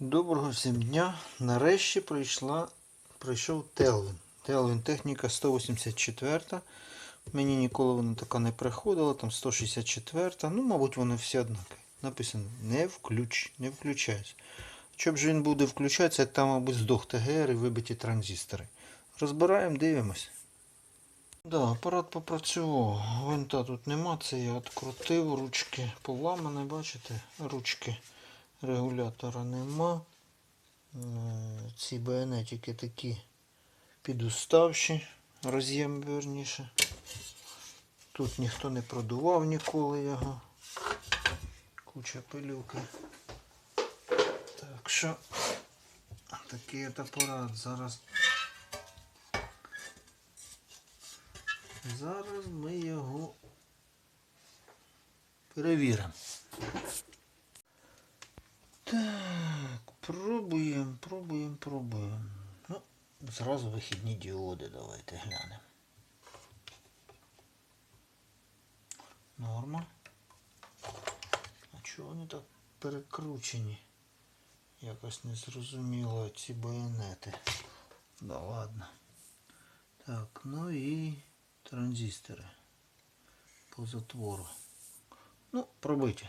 Доброго всім дня. Нарешті прийшла, прийшов Телвін. Телвін техніка 184. Мені ніколи вона така не приходила, там 164. Ну, мабуть, вони всі однакові. Написано не включ, не включайся. Щоб же він буде включатися, там, мабуть, здох ТГР і вибиті транзистори. Розбираємо, дивимось. Да, апарат попрацював. Винта тут нема, це я відкрутив, ручки поламані, бачите, ручки регулятора нема. Е, Ці байонетики такі підуставші, роз'єм верніше. Тут ніхто не продував ніколи його. Куча пилюки. Так що такий от апарат зараз. Зараз ми його перевіримо. Так, пробуємо, пробуємо, пробуємо. Ну, зразу вихідні діоди давайте глянемо. Норма. А чого вони так перекручені? Якось не зрозуміло ці байонети. Да ладно. Так, ну і транзистори по затвору. Ну, пробиті.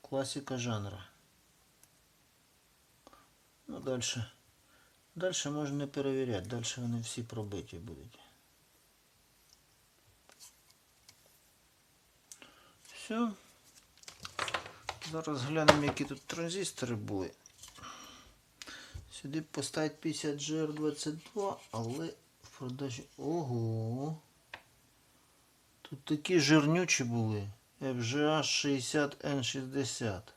Класика жанра. Ну, дальше. Дальше можна не перевіряти. Дальше вони всі пробиті будуть. Все. Зараз глянемо, які тут транзистори були. Сюди поставить 50 GR22, але в продажі... Ого! Тут такі жирнючі були. FGA 60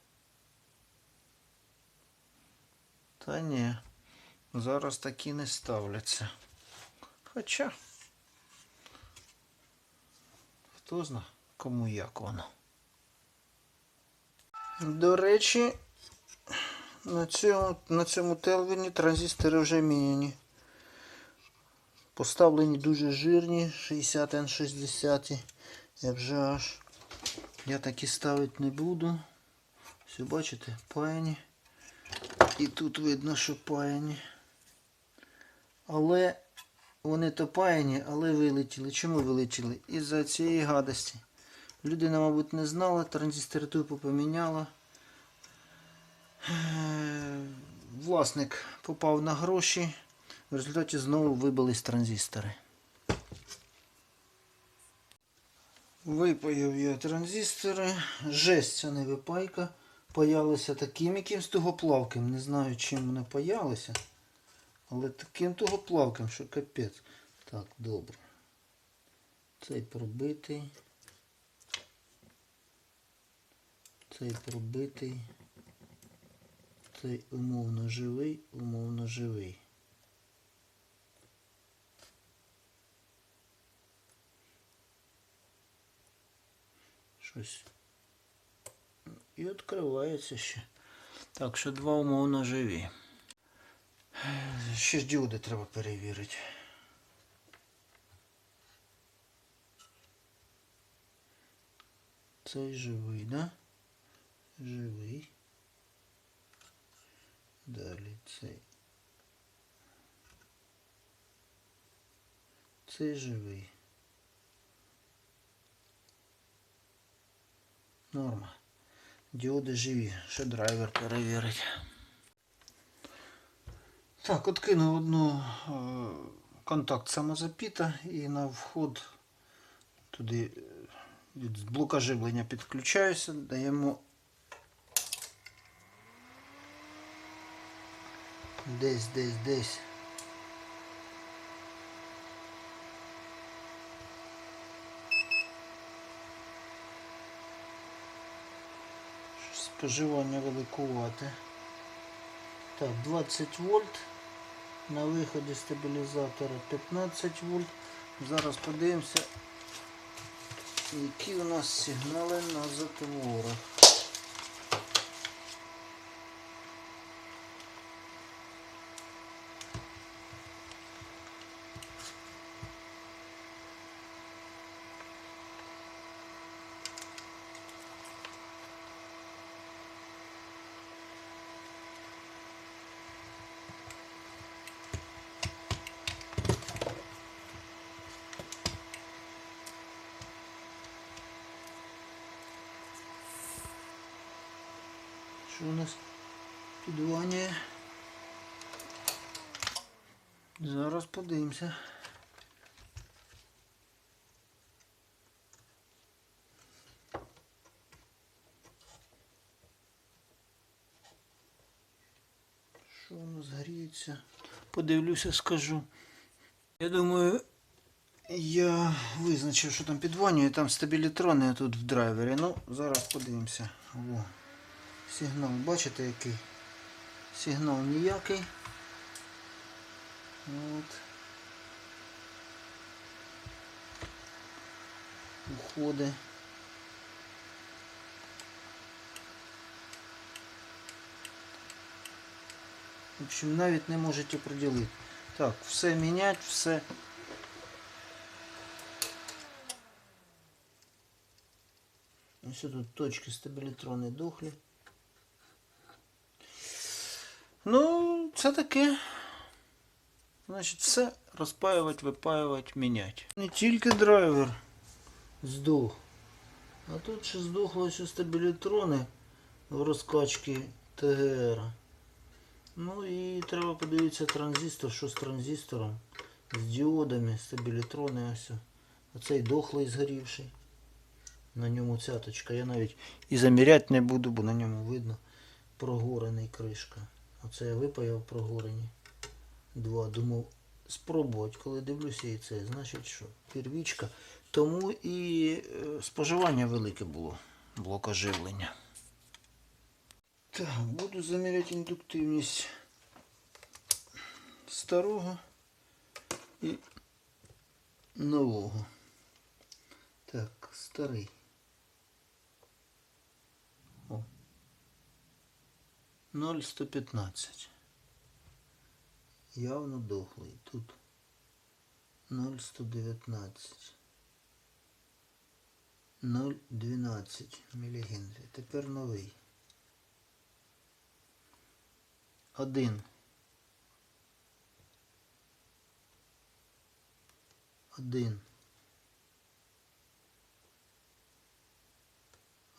Та ні, зараз такі не ставляться. Хоча, хто зна, кому як воно. До речі, на цьому, на цьому телвіні транзистори вже міняні. Поставлені дуже жирні, 60 N60 FGH. Я такі ставити не буду. Все бачите, паяні. І тут видно, що паяні. Але вони то паяні, але вилетіли. Чому вилетіли? Із-за цієї гадості. Людина, мабуть, не знала, транзистори тупо поміняла. Е, Власник попав на гроші. В результаті знову вибились транзистори. Випаяв я транзистори. Жесть, а не випайка. Паялися таким якимсь тугоплавким. Не знаю, чим вони паялися. Але таким тугоплавким, що капець. Так, добре. Цей пробитий. Цей пробитий. Цей умовно живий, умовно живий. Щось і відкривається ще. Так що два умовно живі. Ще ж діоди треба перевірити. Цей живий, да? Живий. Далі цей. Цей живий. Норма. Діоди живі. Ще драйвер перевірить. Так, откинув одну е, контакт самозапіта і на вход туди е, від блока живлення підключаюся, даємо десь, десь, десь. Споживання великувати. Так, 20 вольт. На виході стабілізатора 15 вольт. Зараз подивимося, які у нас сигнали на затворах. Що у нас підванює? Зараз подивимося. Що воно згріється? Подивлюся, скажу. Я думаю, я визначив, що там підванює, там стабілітрони тут в драйвері. Ну, зараз подивимося. О, сигнал, бачите який? Сигнал ніякий. От. Уходи. В общем, навіть не можете приділити. Так, все міняти, все. Ось тут точки стабілітрони дохлі. Ну, це таке. Значить, все розпаювати, випаювати, міняти. Не тільки драйвер здох. А тут ще здохло ще стабілітрони в розкачці ТГР. Ну і треба подивитися транзистор, що з транзистором, з діодами, стабілітрони ось. Оцей дохлий згорівший. На ньому цяточка. Я навіть і заміряти не буду, бо на ньому видно прогорений кришка. Оце я випаяв прогорені. Два. Думав спробувати, коли дивлюся і це. Значить що? Первічка. Тому і е, споживання велике було блока живлення. Так, буду заміряти індуктивність старого і нового. Так, старий. 0,115. Явно дохлий. Тут 0,119. 0,12 мілігенрів. Тепер новий. Один. Один.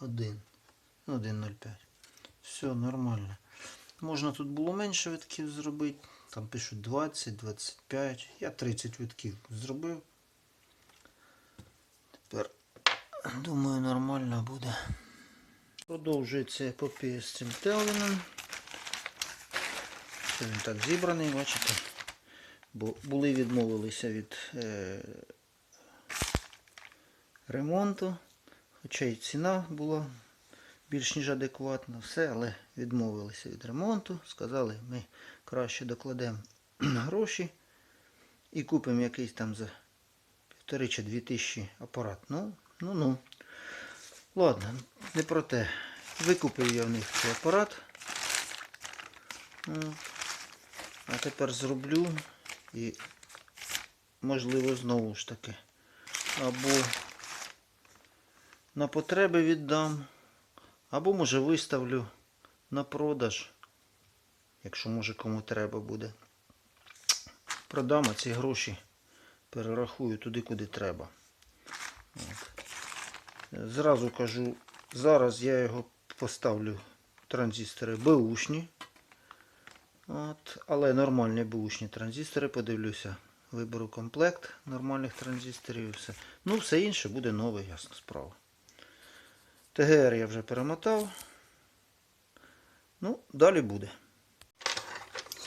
Один. Ну, 1,05. Все нормально. Можна тут було менше витків зробити. Там пишуть 20, 25. Я 30 витків зробив. Тепер, думаю, нормально буде. Продовжується епопея з цим Телвіном. Він так зібраний, бачите? Бо були відмовилися від е, ремонту. Хоча й ціна була більш ніж адекватна. Все, але відмовилися від ремонту. Сказали, ми краще докладемо гроші і купимо якийсь там за півтори чи дві тисячі апарат. Ну, ну, ну. Ладно, не про те. Викупив я в них цей апарат. А тепер зроблю і, можливо, знову ж таки. Або на потреби віддам, або може виставлю на продаж, якщо може кому треба буде. Продам а ці гроші перерахую туди, куди треба. От. Зразу кажу, зараз я його поставлю транзистори беушні. От, але нормальні бушні транзистори, подивлюся. Виберу комплект нормальних транзисторів і все. Ну, все інше буде нове, ясна справа. ТГР я вже перемотав. Ну, далі буде.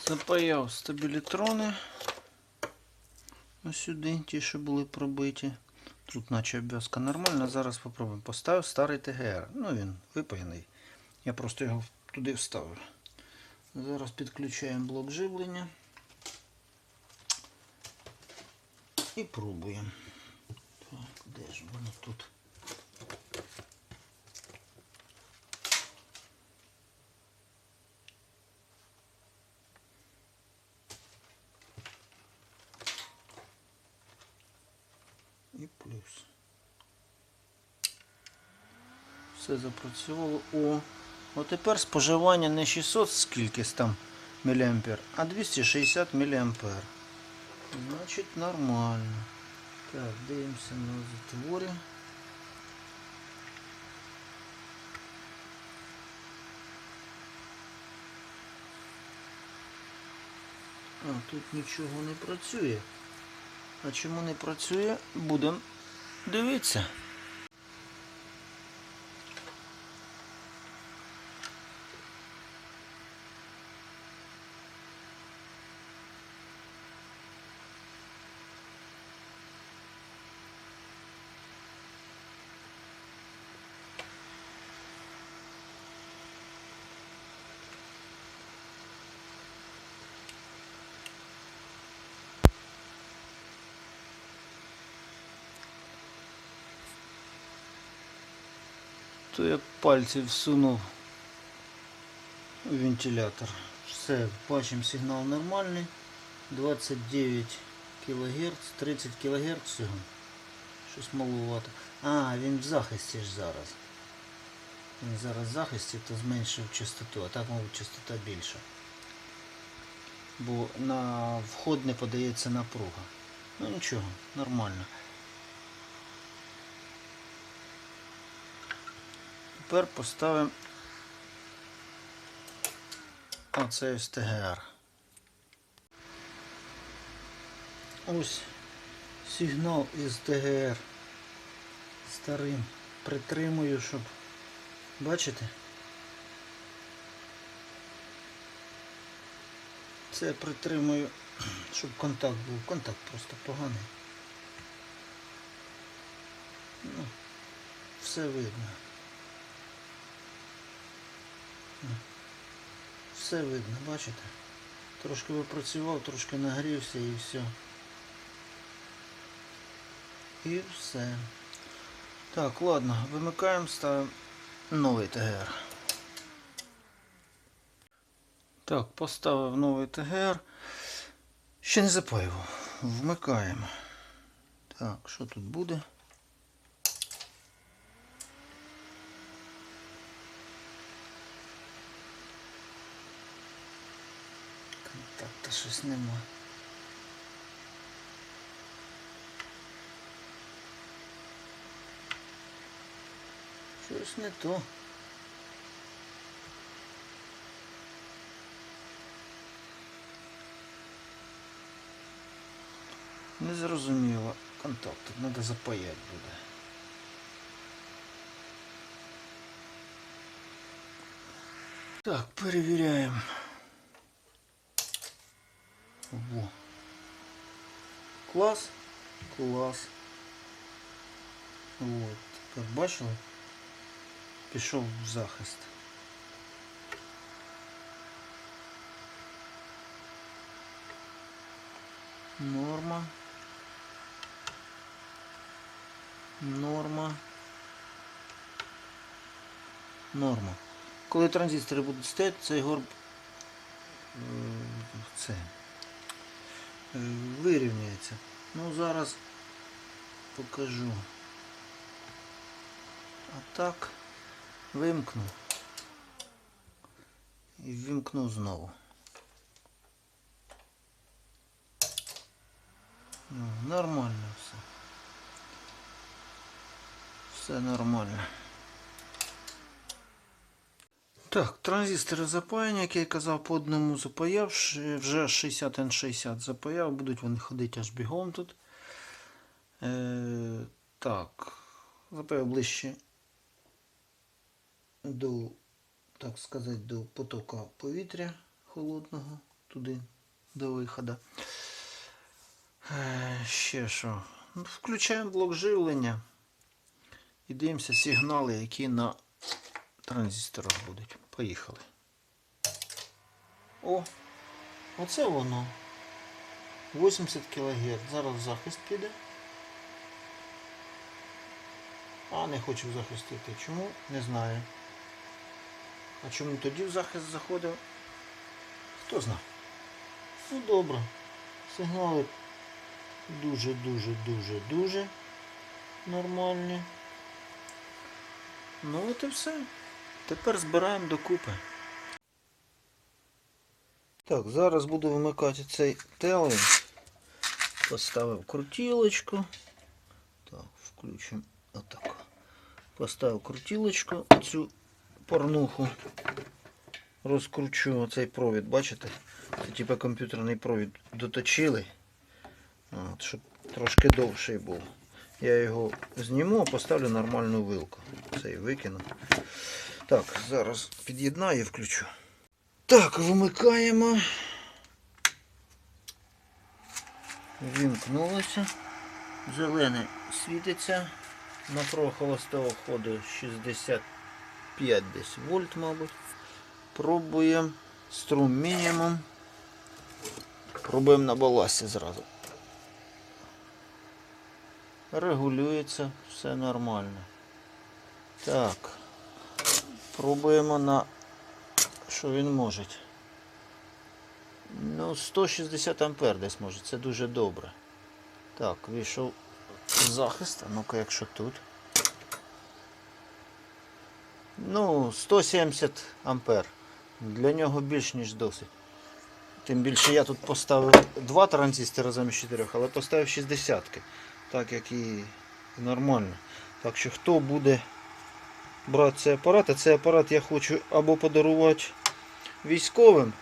Запаяв стабілітрони. Ось сюди, ті, що були пробиті. Тут наче обв'язка нормальна. Зараз спробуємо. Поставив старий ТГР. Ну він випаяний. Я просто його туди вставив. Зараз підключаємо блок живлення і пробуємо. Так, де ж воно тут? Все запрацювало. О. О, ну, тепер споживання не 600 скільки там міліампер, а 260 міліампер. Значить нормально. Так, дивимося на затворі. А, тут нічого не працює. А чому не працює, будемо дивитися. То я пальці всунув у вентилятор. Все, бачимо сигнал нормальний. 29 кГц, 30 кГц всього. Щось маловато. А, він в захисті ж зараз. Він зараз в захисті, то зменшив частоту, а так, мабуть, частота більша. Бо на вход не подається напруга. Ну нічого, нормально. Тепер поставимо оцей ось ТГР. Ось сигнал із ТГР старим. Притримую, щоб бачите? Це притримую, щоб контакт був. Контакт просто поганий. Ну, все видно. Все видно, бачите? Трошки попрацював, трошки нагрівся і все. І все. Так, ладно, вимикаємо, ставимо новий ТГР. Так, поставив новий ТГР. Ще не запаював. Вмикаємо. Так, що тут буде? щось нема. Щось не то. Не зрозуміло. Контакт тут треба запаяти буде. Так, перевіряємо. Во. Клас. Клас. Вот. Як бачили? Пішов в захист. Норма. Норма. Норма. Коли транзистори будуть стояти, цей горб е, це вирівняється. Ну зараз покажу. А так вимкну і вимкну знову. Ну, нормально все. Все нормально. Так, транзистори запаяні, як я й казав, по одному запаяв, вже 60N60 запаяв, будуть вони ходити аж бігом тут. Е, так, запаяв ближче до, так сказати, до потока повітря холодного, туди, до виходу. Е, ще що? Ну, Включаємо блок живлення і дивимося сигнали, які на транзисторах будуть. Поїхали. О, оце воно. 80 кГц. Зараз захист піде. А не хочу в захист йти. Чому? Не знаю. А чому тоді в захист заходив? Хто знає. Ну добре. Сигнали дуже-дуже-дуже-дуже нормальні. Ну от і все. Тепер збираємо докупи. Так, зараз буду вимикати цей телевін. Поставив крутілочку. Так, включимо отак. Поставив крутілочку, цю порнуху. розкручу цей провід, бачите? Це типу комп'ютерний провід доточили. От, щоб трошки довший був. Я його зніму, а поставлю нормальну вилку. Цей викину. Так, зараз під'єднаю і включу. Так, вимикаємо. Вімкнулося. Зелене світиться. Напруга холостого ходу 65 десь вольт, мабуть. Пробуємо. Струм мінімум. Пробуємо на баласі зразу. Регулюється, все нормально. Так. Пробуємо на що він може. Ну, 160 ампер десь може, це дуже добре. Так, вийшов захист. А ну-ка, якщо тут. Ну, 170 ампер. Для нього більш ніж досить. Тим більше я тут поставив два транзистори замість 4, але поставив 60 так як і нормально. Так що хто буде брати цей апарат, а цей апарат я хочу або подарувати військовим,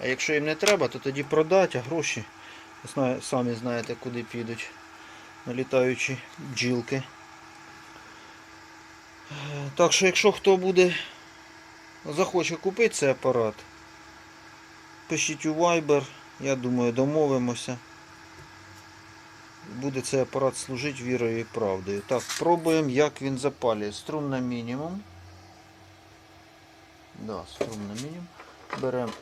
а якщо їм не треба, то тоді продати, а гроші самі знаєте, куди підуть налітаючі бджілки. Так що, якщо хто буде захоче купити цей апарат, пишіть у Viber, я думаю, домовимося. Буде цей апарат служити вірою і правдою. Так, пробуємо, як він запалює. Струм на мінімум. Да, струм на мінімум. Беремо.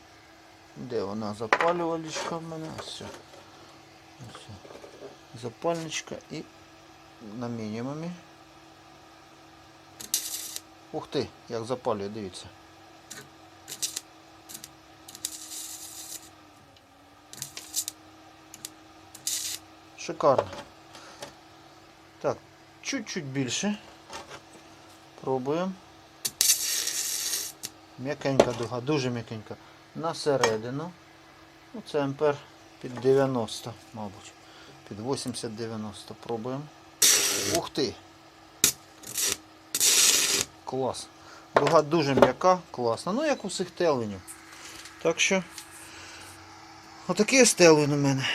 Де вона запалювалічка в мене? Все. Все. Запальничка і на мінімумі. Ух ти, як запалює, дивіться. Шикарно. Так, чуть-чуть більше. Пробуємо. М'якенька дуга, дуже м'якенька. На середину. Ну, це ампер під 90, мабуть. Під 80-90. Пробуємо. Ух ти! Клас. Дуга дуже м'яка, класна. Ну, як у всіх телвінів. Так що, отакий телвін у мене.